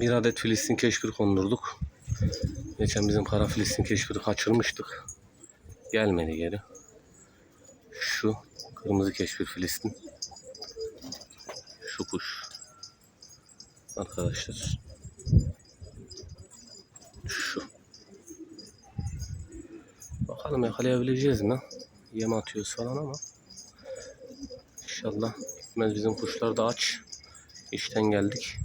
Bir adet Filistin keşkiri kondurduk. Geçen bizim kara Filistin keşkiri kaçırmıştık. Gelmedi geri. Şu kırmızı keşkir Filistin. Şu kuş. Arkadaşlar. Şu. Bakalım yakalayabileceğiz mi? Yem atıyoruz falan ama. İnşallah gitmez bizim kuşlar da aç. İşten geldik.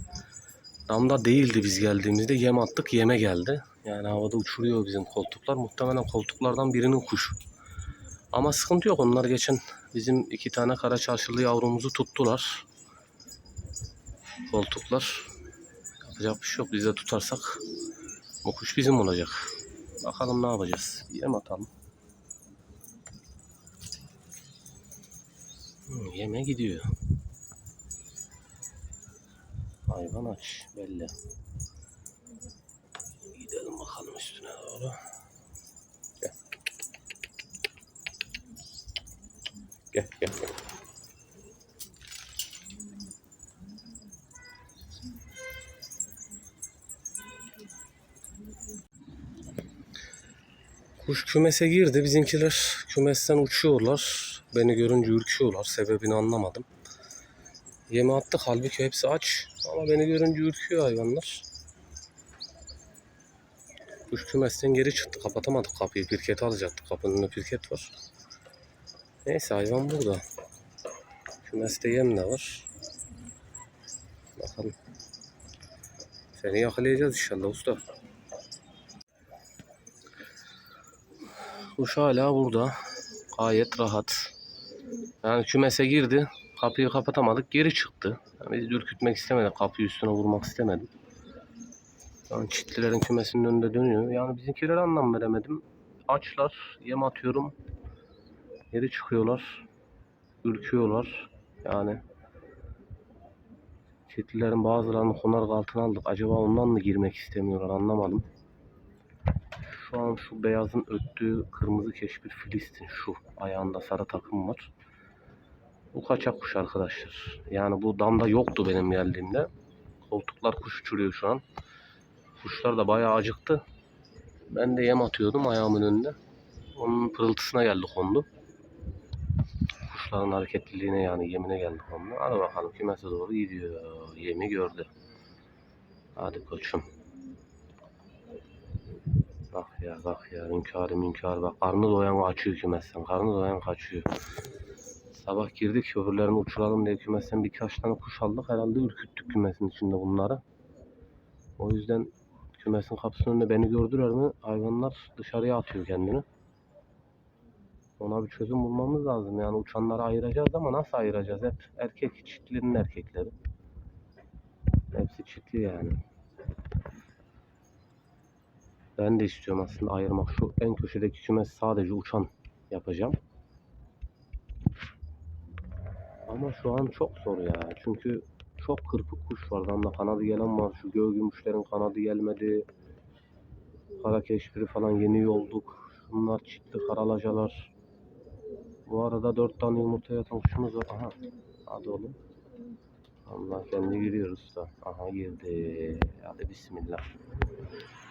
Damda değildi biz geldiğimizde yem attık yeme geldi. Yani havada uçuruyor bizim koltuklar. Muhtemelen koltuklardan birinin kuşu. Ama sıkıntı yok. Onlar geçen bizim iki tane kara çarşılı yavrumuzu tuttular. Koltuklar. Yapacak bir şey yok. Biz de tutarsak bu kuş bizim olacak. Bakalım ne yapacağız. Yem atalım. Hmm, yeme gidiyor. Hayvan aç belli. Gidelim bakalım üstüne doğru. Gel. Gel gel. Kuş kümese girdi. Bizimkiler kümesten uçuyorlar. Beni görünce ürküyorlar. Sebebini anlamadım. Yeme attık halbuki hepsi aç. Ama beni görünce ürküyor hayvanlar. Kuş kümesten geri çıktı. Kapatamadık kapıyı. Pirket alacaktık. Kapının önünde pirket var. Neyse hayvan burada. Kümeste yem de var. Bakalım. Seni yakalayacağız inşallah usta. Kuş hala burada. Gayet rahat. Yani kümese girdi. Kapıyı kapatamadık. Geri çıktı. Yani biz ürkütmek istemedik. Kapıyı üstüne vurmak istemedim. Yani çitlilerin kümesinin önünde dönüyor. Yani bizimkileri anlam veremedim. Açlar. Yem atıyorum. Geri çıkıyorlar. Ürküyorlar. Yani çitlilerin bazılarını konar altına aldık. Acaba ondan mı girmek istemiyorlar anlamadım. Şu an şu beyazın öttüğü kırmızı keşbir Filistin şu ayağında sarı takım var. Bu kaçak kuş arkadaşlar. Yani bu damda yoktu benim geldiğimde. Koltuklar kuş uçuruyor şu an. Kuşlar da bayağı acıktı. Ben de yem atıyordum ayağımın önünde. Onun pırıltısına geldi kondu. Kuşların hareketliliğine yani yemine geldi kondu. Hadi bakalım kümese doğru gidiyor. Yemi gördü. Hadi koçum. Bak ya bak ya hünkârı münkârı bak. Karnı doyan kaçıyor kümesten. Karnı doyan kaçıyor. Sabah girdik öbürlerini uçuralım diye kümesten birkaç tane kuş aldık. Herhalde ürküttük kümesin içinde bunları. O yüzden kümesin kapısının önünde beni gördüler mi hayvanlar dışarıya atıyor kendini. Ona bir çözüm bulmamız lazım. Yani uçanları ayıracağız ama nasıl ayıracağız? Hep erkek çiftlerin erkekleri. Hepsi çiftli yani. Ben de istiyorum aslında ayırmak. Şu en köşedeki kümes sadece uçan yapacağım. Ama şu an çok zor ya. Çünkü çok kırpık kuş var. Damla kanadı gelen var. Şu göğ gümüşlerin kanadı gelmedi. Kara keşfiri falan yeni yolduk. Şunlar çiftli karalacalar. Bu arada dört tane yumurta yatan kuşumuz var. Aha. Hadi oğlum. Allah kendi giriyoruz da. Aha girdi. Hadi bismillah.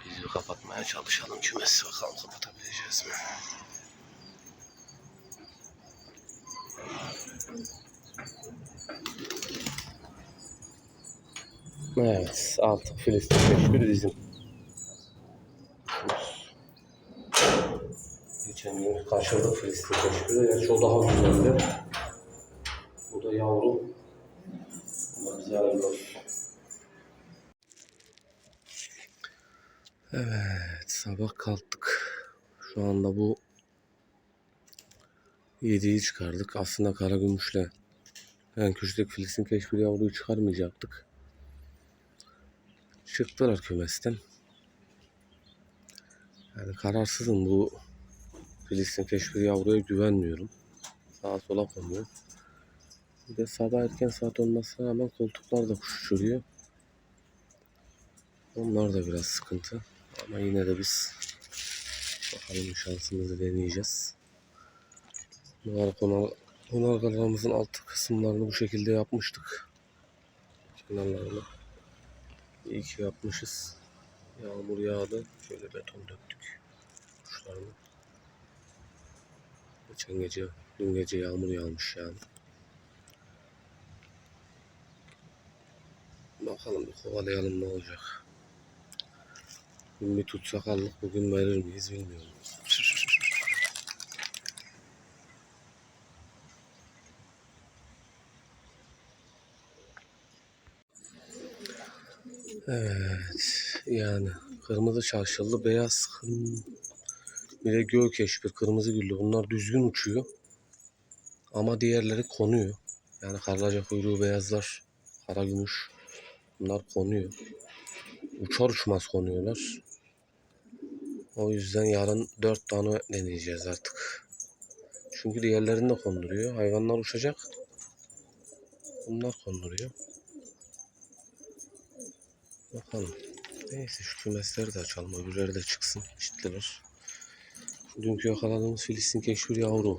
Biz bir kapatmaya çalışalım kümesi bakalım kapatabileceğiz mi? Evet, altı Filistin keşfiri bizim. Geçen gün kaçırdık Filistin keşfiri. Gerçi o daha güzeldi. Bu da yavru. Da bize olsun. Evet, sabah kalktık. Şu anda bu yediği çıkardık. Aslında kara en küçük Filistin keşfiri yavruyu çıkarmayacaktık. Çıktılar kümesten. Yani kararsızım bu Filistin keşfiri yavruya güvenmiyorum. Sağa sola konuyor. Bir de sabah erken saat olmasına rağmen koltuklar da kuş uçuruyor. Onlar da biraz sıkıntı. Ama yine de biz bakalım şansımızı deneyeceğiz. Bunlar konu Onargalarımızın alt kısımlarını bu şekilde yapmıştık. Kenarlarını İyi ki yapmışız. Yağmur yağdı. Şöyle beton döktük. Kuşlarını. Geçen gece, dün gece yağmur yağmış yani. Bakalım bir kovalayalım ne olacak. Dün bir tutsak aldık bugün verir miyiz bilmiyorum. Evet yani kırmızı çarşılı beyaz bir de gökeş bir kırmızı güllü. Bunlar düzgün uçuyor ama diğerleri konuyor. Yani karlaca kuyruğu beyazlar kara gümüş bunlar konuyor. Uçar uçmaz konuyorlar. O yüzden yarın dört tane deneyeceğiz artık. Çünkü diğerlerini de konduruyor. Hayvanlar uçacak. Bunlar konduruyor Bakalım. Neyse şu kümesleri de açalım. Öbürleri de çıksın. Çitliler. Dünkü yakaladığımız Filistin keşfir yavru.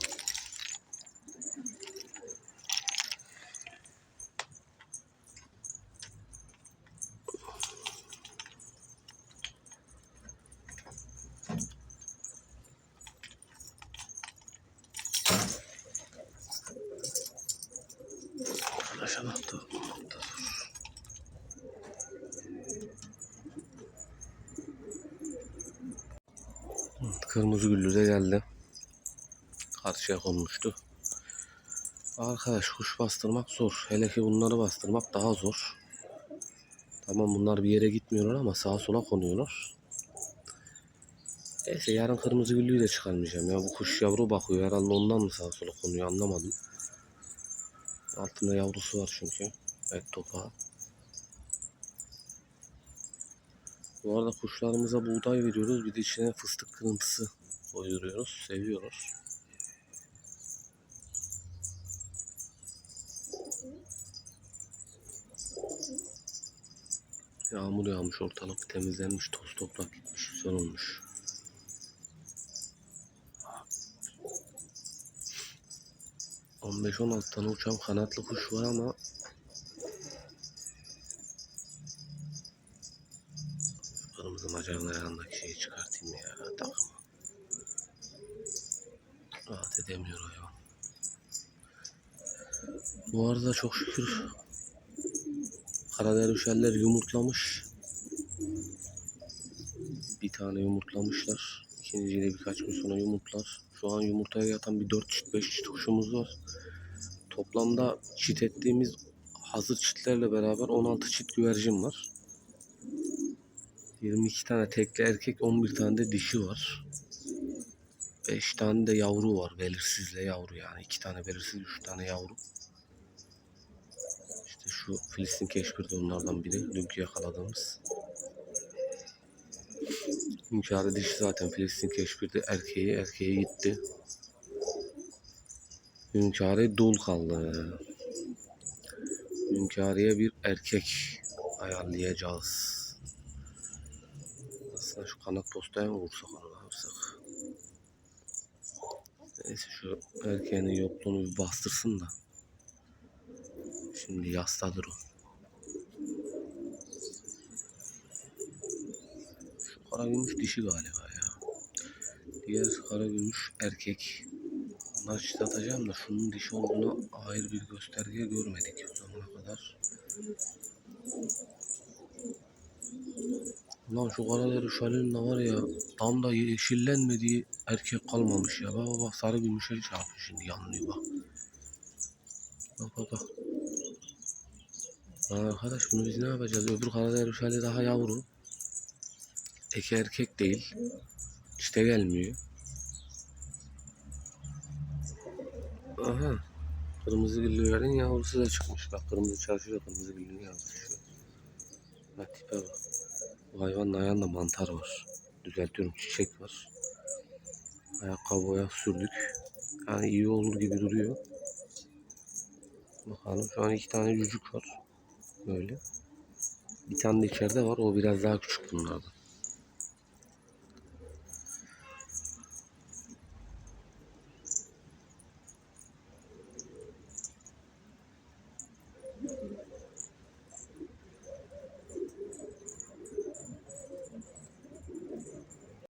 Kırmızı güllü de geldi. Karşıya konmuştu. Arkadaş kuş bastırmak zor. Hele ki bunları bastırmak daha zor. Tamam bunlar bir yere gitmiyorlar ama sağa sola konuyorlar. Neyse yarın kırmızı güllüyü de çıkarmayacağım ya. Bu kuş yavru bakıyor herhalde ondan mı sağa sola konuyor anlamadım. Altında yavrusu var çünkü. Evet topağı. Bu arada kuşlarımıza buğday veriyoruz. Bir de içine fıstık kırıntısı koyuyoruz. Seviyorlar. Yağmur yağmış ortalık temizlenmiş toz toprak gitmiş güzel olmuş. On beş on tane uçan kanatlı kuş var ama Macarın ayağındaki şeyi çıkartayım ya takımı. Rahat edemiyor hayvan. Bu arada çok şükür Karadervişeller yumurtlamış. Bir tane yumurtlamışlar. İkinciyi de birkaç gün sonra yumurtlar. Şu an yumurtaya yatan bir 4 çift 5 çift kuşumuz var. Toplamda çit ettiğimiz hazır çitlerle beraber 16 çift güvercin var. 22 tane tekli erkek 11 tane de dişi var. 5 tane de yavru var. Belirsizle yavru yani. 2 tane belirsiz 3 tane yavru. İşte şu Filistin keşfir de onlardan biri. Dünkü yakaladığımız. Hünkârı dişi zaten Filistin keşfirde erkeği. Erkeğe gitti. Hünkârı dul kaldı. Hünkârı'ya bir erkek ayarlayacağız. Aslında şu kanat postaya mı vursak onu ne? Neyse şu erkeğinin yokluğunu bir bastırsın da. Şimdi yastadır o. Şu kara gümüş dişi galiba ya. Diğer kara gümüş erkek. Bunlar çift atacağım da şunun dişi olduğuna ayrı bir gösterge görmedik o zamana kadar. Lan şu karaları şalin var ya tam da yeşillenmediği erkek kalmamış ya. Bak bak sarı gümüşe çarpıyor şimdi yanlıyor bak. Bak bak bak. Lan arkadaş bunu biz ne yapacağız? Öbür karalar şali daha yavru. Eki erkek değil. İşte gelmiyor. Aha. Kırmızı güllülerin yavrusu da çıkmış. Bak kırmızı çarşıda kırmızı güllünün yavrusu. Bak tipe bak. Bu hayvanın ayağında mantar var. Düzeltiyorum çiçek var. Ayakkabı ayak sürdük. Yani iyi olur gibi duruyor. Bakalım şu an iki tane cücük var. Böyle. Bir tane de içeride var. O biraz daha küçük bunlardan.